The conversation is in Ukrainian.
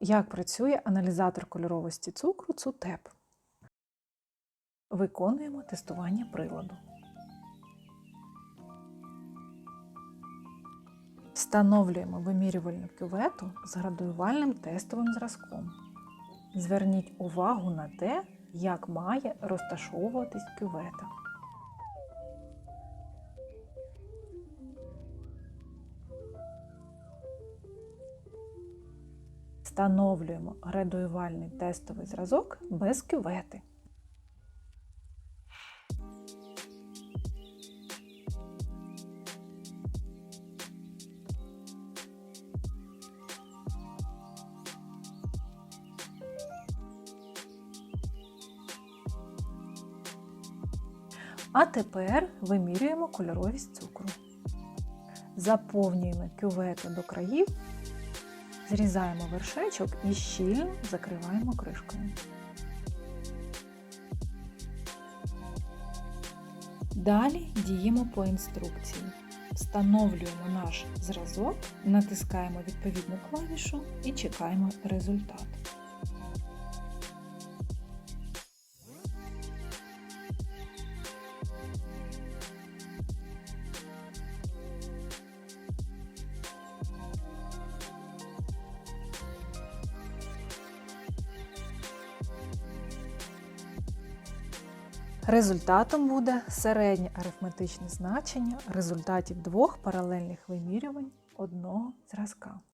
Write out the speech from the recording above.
Як працює аналізатор кольоровості цукру ЦУТЕП? Виконуємо тестування приладу. Встановлюємо вимірювальну кювету з градуювальним тестовим зразком. Зверніть увагу на те, як має розташовуватись кювета. Встановлюємо градуювальний тестовий зразок без кювети. А тепер вимірюємо кольоровість цукру. Заповнюємо кювету до країв, зрізаємо вершечок і щільно закриваємо кришкою. Далі діємо по інструкції. Встановлюємо наш зразок, натискаємо відповідну клавішу і чекаємо результат. Результатом буде середнє арифметичне значення результатів двох паралельних вимірювань одного зразка.